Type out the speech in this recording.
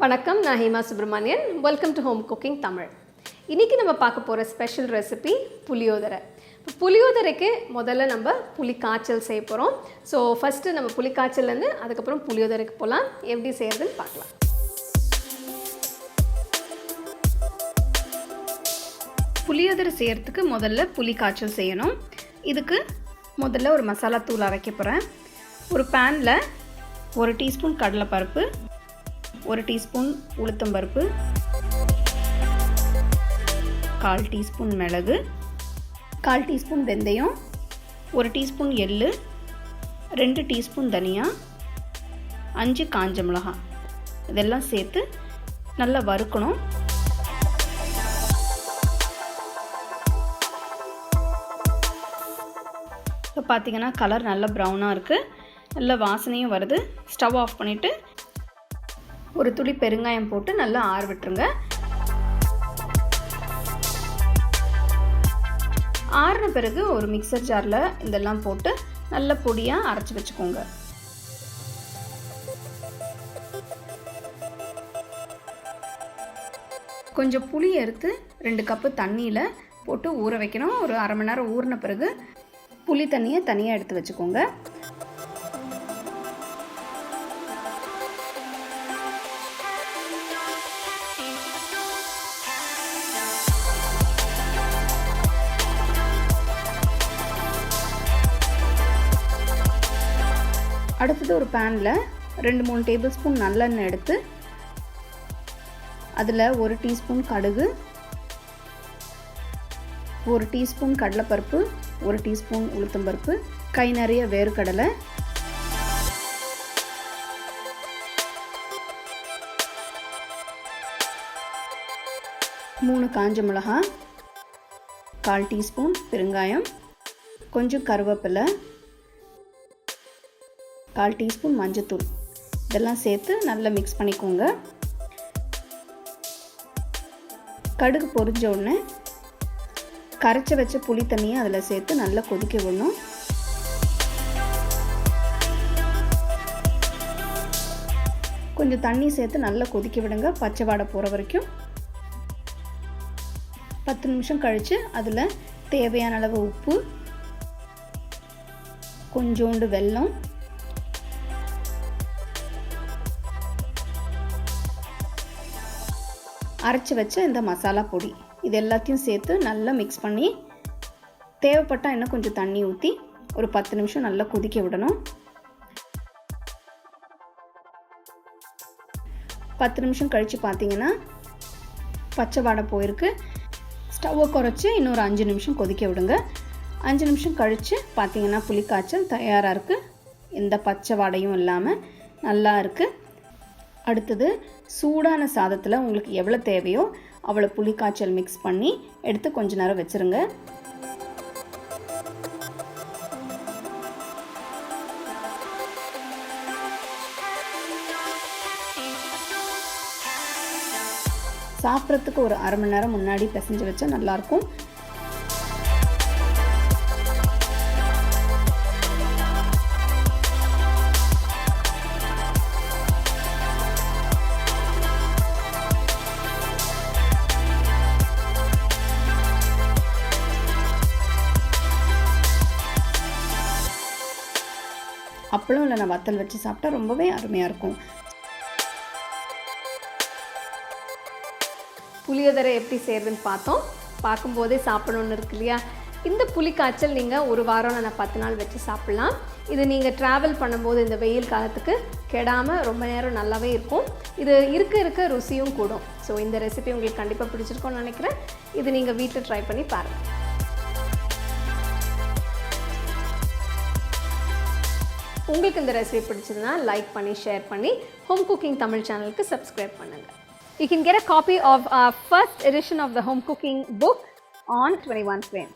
வணக்கம் நான் Hema Subramanian welcome to home cooking Tamil இன்றைக்கி நம்ம பார்க்க போகிற ஸ்பெஷல் ரெசிபி புளியோதரை. இப்போ புளியோதரைக்கு முதல்ல நம்ம புளி காய்ச்சல் செய்ய போகிறோம் ஸோ ஃபஸ்ட்டு நம்ம புளி காய்ச்சல்லேருந்து அதுக்கப்புறம் புளியோதரைக்கு போகலாம் எப்படி செய்கிறதுன்னு பார்க்கலாம். புளியோதரை செய்கிறதுக்கு முதல்ல புளி காய்ச்சல் செய்யணும். இதுக்கு முதல்ல ஒரு மசாலா தூள் அரைக்க போகிறேன் ஒரு பேனில் ஒரு டீஸ்பூன் கடலைப்பருப்பு ஒரு டீஸ்பூன் உளுத்தம்பருப்பு கால் டீஸ்பூன் மிளகு கால் டீஸ்பூன் வெந்தயம் ஒரு டீஸ்பூன் எள்ளு ரெண்டு டீஸ்பூன் தனியா அஞ்சு காஞ்ச மிளகாய் இதெல்லாம் சேர்த்து நல்லா வறுக்கணும். இப்போ பார்த்தீங்கன்னா கலர் நல்லா ப்ரௌனாக இருக்குது நல்ல வாசனையும் வருது. ஸ்டவ் ஆஃப் பண்ணிவிட்டு ஒரு துளி பெருங்காயம் போட்டு நல்லா ஆற விட்டுருங்க. ஆறின பிறகு ஒரு மிக்சர் ஜாரில் இதெல்லாம் போட்டு நல்ல பொடியாக அரைச்சி வச்சுக்கோங்க. கொஞ்சம் புளி எடுத்து ரெண்டு கப்பு தண்ணியில் போட்டு ஊற வைக்கணும். ஒரு அரை மணி நேரம் ஊறின பிறகு புளி தண்ணியை தனியாக எடுத்து வச்சுக்கோங்க. அடுத்தது ஒரு பேனில் ரெண்டு மூணு டேபிள் ஸ்பூன் நல்லெண்ணெய் எடுத்து அதில் ஒரு டீஸ்பூன் கடுகு ஒரு டீஸ்பூன் கடலைப்பருப்பு ஒரு டீஸ்பூன் உளுத்தம்பருப்பு கை நிறைய வேர்க்கடலை. மூணு காஞ்ச மிளகாய் கால் டீஸ்பூன் பெருங்காயம் கொஞ்சம் கருவேப்பிலை கால் டீஸ்பூன் மஞ்சத்தூள். இதெல்லாம் சேர்த்து நல்லா மிக்ஸ் பண்ணிக்கோங்க. கடுகு பொரிஞ்ச உடனே கரைச்சி வச்ச புளி தண்ணியை அதில் சேர்த்து நல்லா கொதிக்க விடணும். கொஞ்சம் தண்ணி சேர்த்து நல்லா கொதிக்க விடுங்க. பச்சை வாடை போகிற வரைக்கும். பத்து நிமிஷம் கழித்து அதில் தேவையான அளவு உப்பு கொஞ்சோண்டு வெல்லம் அரைச்சி வச்ச இந்த மசாலா பொடி. இது எல்லாத்தையும் சேர்த்து நல்லா மிக்ஸ் பண்ணி தேவைப்பட்டால் இன்னும் கொஞ்சம் தண்ணி ஊற்றி ஒரு பத்து நிமிஷம் நல்லா கொதிக்க விடணும். பத்து நிமிஷம் கழித்து பார்த்தீங்கன்னா பச்சை வாடை போயிருக்கு. ஸ்டவ்வை குறைச்சி இன்னொரு அஞ்சு நிமிஷம் கொதிக்க விடுங்க. அஞ்சு நிமிஷம் கழித்து பார்த்தீங்கன்னா புளிக்காய்ச்சல் தயாராக இருக்குது எந்த பச்சை வாடையும் இல்லாமல் நல்லா இருக்குது அடுத்தது சூடான சாதத்தில் உங்களுக்கு எவ்வளோ தேவையோ அவ்வளோ புளிக்காய்ச்சல் மிக்ஸ் பண்ணி எடுத்து கொஞ்ச நேரம் வச்சுருங்க. சாப்பிட்றதுக்கு ஒரு அரை மணி நேரம் முன்னாடி பிசைஞ்சு வச்சா நல்லாயிருக்கும் அப்பளம் இல்லை நான் வத்தல் வச்சு சாப்பிட்டா ரொம்பவே அருமையாக இருக்கும். புளியோதரை எப்படி செய்கிறதுன்னு பார்த்தோம். பார்க்கும்போதே சாப்பிடணுன்னு இருக்கு இல்லையா? இந்த புளி காய்ச்சல் நீங்கள் ஒரு வாரம் நான் பத்து நாள் வச்சு சாப்பிட்லாம். இது நீங்கள் ட்ராவல் பண்ணும்போது இந்த வெயில் காலத்துக்கு கெடாமல் ரொம்ப நேரம் நல்லாவே இருக்கும். இது இருக்க இருக்க ருசியும் கூடும். ஸோ இந்த ரெசிபி உங்களுக்கு கண்டிப்பாக பிடிச்சிருக்கோன்னு நினைக்கிறேன். இது நீங்கள் வீட்டில் ட்ரை பண்ணி பாருங்கள் உங்களுக்கு இந்த ரெசிபி பிடிச்சதுன்னா லைக் பண்ணி ஷேர் பண்ணி ஹோம் குக்கிங் தமிழ் சேனலுக்கு சப்ஸ்கிரைப் பண்ணுங்கள் you can get a copy of first edition of the home cooking book on twenty one frame.